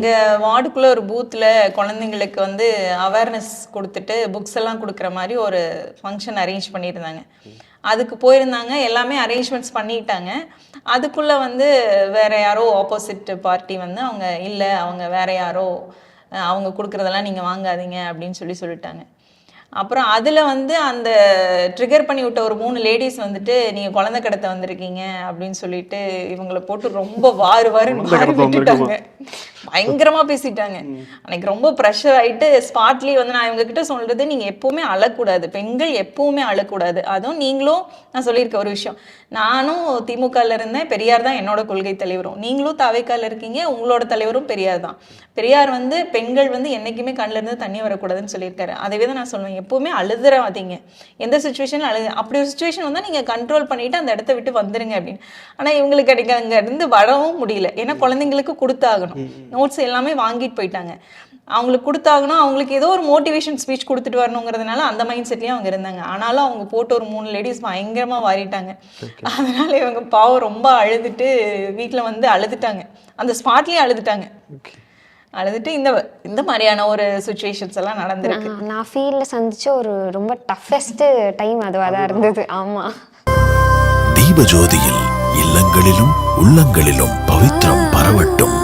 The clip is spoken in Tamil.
இங்கே வார்டுக்குள்ளே ஒரு பூத்தில் குழந்தைங்களுக்கு வந்து அவேர்னஸ் கொடுத்துட்டு புக்ஸ் எல்லாம் கொடுக்குற மாதிரி ஒரு ஃபங்க்ஷன் அரேஞ்ச் பண்ணியிருந்தாங்க. அதுக்கு போயிருந்தாங்க எல்லாமே அரேஞ்ச்மெண்ட்ஸ் பண்ணிட்டாங்க. அதுக்குள்ளே வந்து வேற யாரோ ஆப்போசிட் பார்ட்டி வந்து அவங்க இல்லை அவங்க வேற யாரோ அவங்க கொடுக்குறதெல்லாம் நீங்கள் வாங்காதீங்க அப்படின்னு சொல்லி சொல்லிட்டாங்க. அப்புறம் அதில் வந்து அந்த ட்ரிகர் பண்ணி விட்ட ஒரு மூணு லேடிஸ் வந்துட்டு நீங்கள் குழந்தை கடத்த வந்திருக்கீங்க அப்படின்னு சொல்லிட்டு இவங்களை போட்டு ரொம்ப வாரு வாருன்னு விட்டுட்டாங்க. பயங்கரமா பேசிட்டாங்க. அன்னைக்கு ரொம்ப ப்ரெஷர் ஆயிட்டு ஸ்பாட்லி வந்து நான் இவங்க கிட்ட சொல்றது நீங்க எப்பவுமே அழக்கூடாது. பெண்கள் எப்பவுமே அழக்கூடாது. அதுவும் நீங்களும் நான் சொல்லியிருக்க ஒரு விஷயம். நானும் திமுகல இருந்தேன். பெரியார் தான் என்னோட கொள்கை தலைவரும். நீங்களும் தவைக்கால இருக்கீங்க. உங்களோட தலைவரும் பெரியார் தான். பெரியார் வந்து பெண்கள் வந்து என்னைக்குமே கண்ணுல இருந்து தண்ணி வரக்கூடாதுன்னு சொல்லியிருக்காரு. அதவே தான் நான் சொல்லுவேன். எப்பவுமே அழுதுறாதீங்க. எந்த சுச்சுவேஷன் அழுது அப்படி ஒரு சுச்சுவேஷன் வந்தா நீங்க கண்ட்ரோல் பண்ணிட்டு அந்த இடத்த விட்டு வந்துருங்க அப்படின்னு. ஆனா இவங்களுக்கு அன்னைக்கு அங்க இருந்து வரவும் முடியல. ஏன்னா குழந்தைங்களுக்கு கொடுத்தாகணும். நோட்ஸ் எல்லாமே வாங்கிட்டு போயிட்டாங்க. அவங்களுக்கு கொடுத்தாகணும் அவங்களுக்கு ஏதோ ஒரு மோட்டிவேஷன் ஸ்பீச் கொடுத்துட்டு வரணுங்கிறதுனால அந்த மைண்ட் செட்லயும் அவங்க இருந்தாங்க. ஆனாலும் அவங்க போட்டு ஒரு மூணு லேடிஸ் பயங்கரமா வாரிட்டாங்க. அதனால இவங்க பாவம் ரொம்ப அழுதுட்டு வீட்ல வந்து அழுதுட்டாங்க. அந்த ஸ்பாட்லயே அழுதுட்டாங்க. அழுதுட்டு இந்த இந்த மாதிரியான ஒரு சுச்சுவேஷன்ஸ் எல்லாம் நடந்திருக்கு. நான் ஃபீல்டில் சந்திச்ச ஒரு ரொம்ப டஃபஸ்ட்டு டைம் அதுவாக தான் இருந்தது. ஆமாம் தீபஜோதியில் இல்லங்களிலும் உள்ளங்களிலும் பவித்ரம் பரவட்டும்.